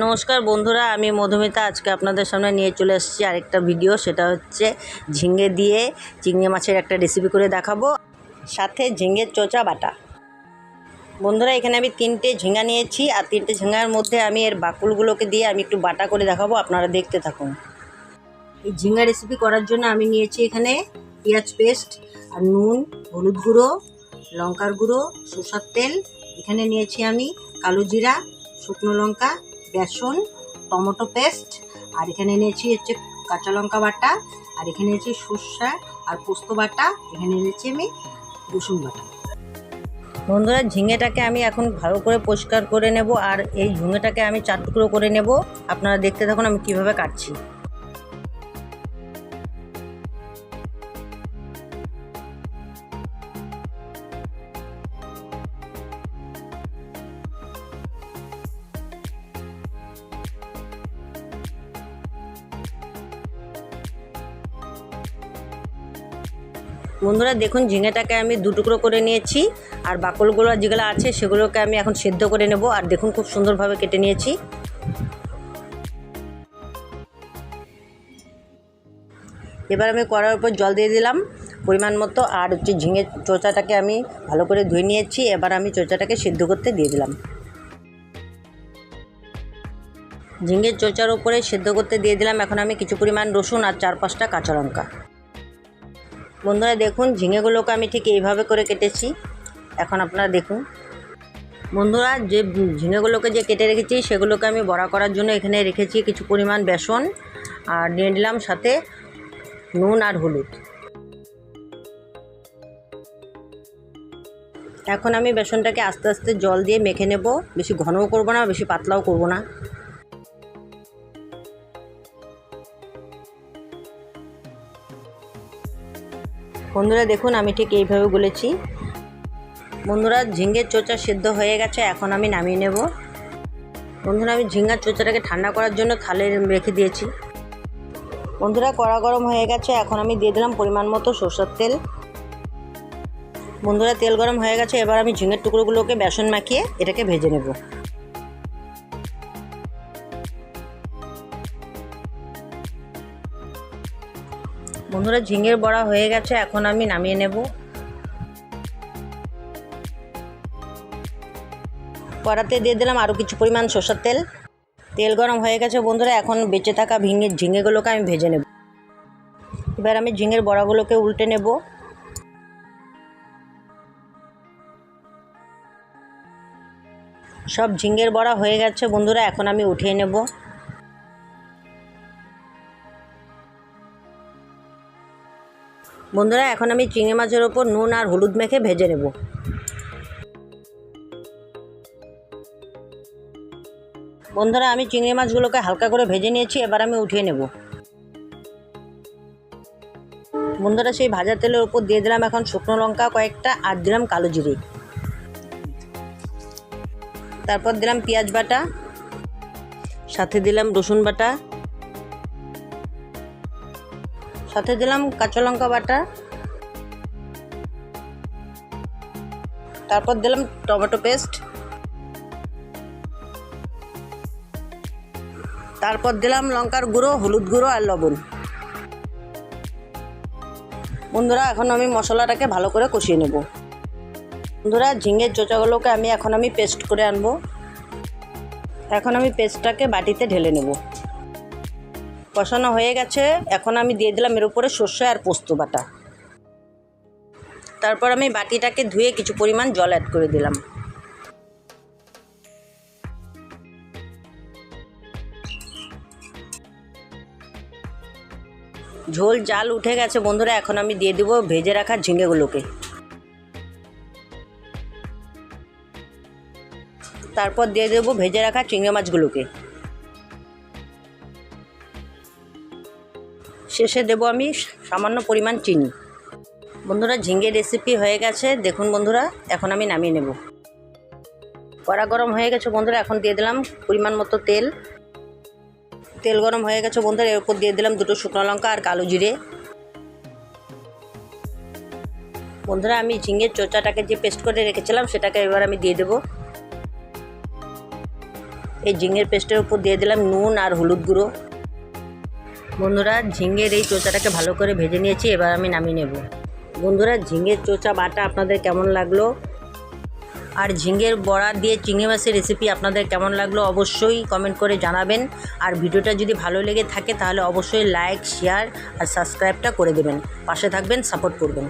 নমস্কার বন্ধুরা, আমি মধুমিতা। আজকে আপনাদের সামনে নিয়ে চলে এসেছি আরেকটা ভিডিও, সেটা হচ্ছে ঝিঙে দিয়ে চিংড়ি মাছের একটা রেসিপি করে দেখাবো। সাথে ঝিঙের চোচা বাটা। বন্ধুরা, এখানে আমি তিনটে ঝিঙ্গা নিয়েছি, আর তিনটে ঝিঙ্গার মধ্যে আমি এর বাকুলগুলোকে দিয়ে আমি একটু বাটা করে দেখাবো, আপনারা দেখতে থাকুন। এই ঝিঙ্গা রেসিপি করার জন্য আমি নিয়েছি এখানে পেঁয়াজ পেস্ট আর নুন, হলুদ গুঁড়ো, লঙ্কার গুঁড়ো, সরষার তেল। এখানে নিয়েছি আমি কালো জিরা, শুকনো লঙ্কা বেসন, টমেটো পেস্ট, আর এখানে এনেছি হচ্ছে কাঁচা লঙ্কা বাটা, আর এখানে এনেছি সর্ষা আর পোস্ত বাটা, এখানে এনেছি আমি রসুন বাটা। বন্ধুরা, ঝিঙেটাকে আমি এখন ভালো করে পরিষ্কার করে নেব, আর এই ঝিঙেটাকে আমি চার টুকরো করে নেব। আপনারা দেখতে থাকুন আমি কীভাবে কাটছি। বন্ধুরা, দেখুন, ঝিঙেটাকে আমি দু টুকরো করে নিয়েছি, আর বাকলগুলো যেগুলো আছে সেগুলোকে আমি এখন সেদ্ধ করে নেব, আর দেখুন, খুব সুন্দরভাবে কেটে নিয়েছি। এবার আমি কড়ার উপর জল দিয়ে দিলাম পরিমাণ মতো, আর হচ্ছে ঝিঙে চোচাটাকে আমি ভালো করে ধুয়ে নিয়েছি, এবার আমি চোচাটাকে সেদ্ধ করতে দিয়ে দিলাম। ঝিঙের চোচার উপরে সেদ্ধ করতে দিয়ে দিলাম এখন আমি কিছু পরিমাণ রসুন আর চার পাঁচটা কাঁচা লঙ্কা। বন্ধুরা দেখুন, ঝিঙেগুলোকে আমি ঠিক এইভাবে করে কেটেছি। এখন আপনারা দেখুন। বন্ধুরা, যে ঝিঙেগুলোকে যে কেটে রেখেছি, সেগুলোকে আমি বড়া করার জন্য এখানে রেখেছি কিছু পরিমাণ বেসন আর নিয়ে নিলাম সাথে নুন আর হলুদ। এখন আমি বেসনটাকে আস্তে আস্তে জল দিয়ে মেখে নেব। বেশি ঘনও করব না, বেশি পাতলাও করব না। বন্ধুরা দেখুন, আমি ঠিক এইভাবে গুলেছি। বন্ধুরা, ঝিঙ্গের চোচা সিদ্ধ হয়ে গেছে, এখন আমি নামিয়ে নেব। বন্ধুরা, আমি ঝিঙ্গার চোচাটাকে ঠান্ডা করার জন্য থালে রেখে দিয়েছি। বন্ধুরা, কড়া গরম হয়ে গেছে, এখন আমি দিয়ে দিলাম পরিমাণ মতো সরষের তেল। বন্ধুরা, তেল গরম হয়ে গেছে, এবার আমি ঝিঙের টুকরোগুলোকে বেসন মাখিয়ে এটাকে ভেজে নেব। বন্ধুরা, ঝিঙের বড়া হয়ে গেছে, এখন আমি নামিয়ে নেব। কড়াতে দিয়ে দিলাম আরও কিছু পরিমাণ সরষের তেল। তেল গরম হয়ে গেছে বন্ধুরা, এখন বেঁচে থাকা ভিঙে ঝিঙেগুলোকে আমি ভেজে নেব। এবার আমি ঝিঙের বড়াগুলোকে উল্টে নেব। সব ঝিঙের বড়া হয়ে গেছে বন্ধুরা, এখন আমি উঠিয়ে নেব। বন্ধুরা, এখন আমি চিংড়ি মাছের ওপর নুন আর হলুদ মেখে ভেজে নেব। বন্ধুরা, আমি চিংড়ি মাছগুলোকে হালকা করে ভেজে নিয়েছি, এবার আমি উঠিয়ে নেব। বন্ধুরা, সেই ভাজা তেলের উপর দিয়ে দিলাম এখন শুকনো লঙ্কা, কয়েকটা আর দিলাম কালো জিরে। তারপর দিলাম পেঁয়াজ বাটা, সাথে দিলাম রসুন বাটা সাথে দিলাম কাঁচা লঙ্কা বাটা। তারপর দিলাম টমেটো পেস্ট। তারপর দিলাম লঙ্কার গুঁড়ো, হলুদ গুঁড়ো আর লবণ। বন্ধুরা, এখন আমি মশলাটাকে ভালো করে কষিয়ে নেব। বন্ধুরা, ঝিঙের চোচাগুলোকে আমি এখন আমি পেস্ট করে আনব। এখন আমি পেস্টটাকে বাটিতে ঢেলে নেব। কষানো হয়ে গেছে। এখন আমি দিয়ে দিলাম এর উপরে সর্ষে আর পোস্ত বাটা। তারপর আমি বাটিটাকে ধুয়ে কিছু পরিমাণ জল অ্যাড করে দিলাম। ঝোল, জাল উঠে গেছে বন্ধুরা, এখন আমি দিয়ে দেবো ভেজে রাখা ঝিঙেগুলোকে তারপর দিয়ে দেবো ভেজে রাখা চিংড়ি মাছগুলোকে। শেষে দেবো আমি সামান্য পরিমাণ চিনি। বন্ধুরা, ঝিঙে রেসিপি হয়ে গেছে। দেখুন বন্ধুরা, এখন আমি নামিয়ে নেব। কড়া গরম হয়ে গেছে বন্ধুরা, এখন দিয়ে দিলাম পরিমাণ মতো তেল। তেল গরম হয়ে গেছে বন্ধুরা, এর উপর দিয়ে দিলাম দুটো শুকনো লঙ্কা আর কালো জিরে। বন্ধুরা, আমি ঝিঙের চোচাটাকে যে পেস্ট করে রেখেছিলাম, সেটাকে এবার আমি দিয়ে দেবো। এই ঝিঙের পেস্টের উপর দিয়ে দিলাম নুন আর হলুদ গুঁড়ো। বন্ধুরা ঝিঙ্গের এই চোচাটাকে ভালো করে ভেজে নিয়েছি, এবার আমি নামিয়ে নেব। বন্ধুরা ঝিঙ্গের চোচা বাটা আপনাদের কেমন লাগল? আর ঝিঙ্গের বড়া দিয়ে চিংড়ি মাছের রেসিপি আপনাদের কেমন লাগল অবশ্যই কমেন্ট করে জানাবেন। আর ভিডিওটা যদি ভালো লেগে থাকে, তাহলে অবশ্যই লাইক শেয়ার আর সাবস্ক্রাইবটা করে দেবেন। পাশে থাকবেন সাপোর্ট করবেন।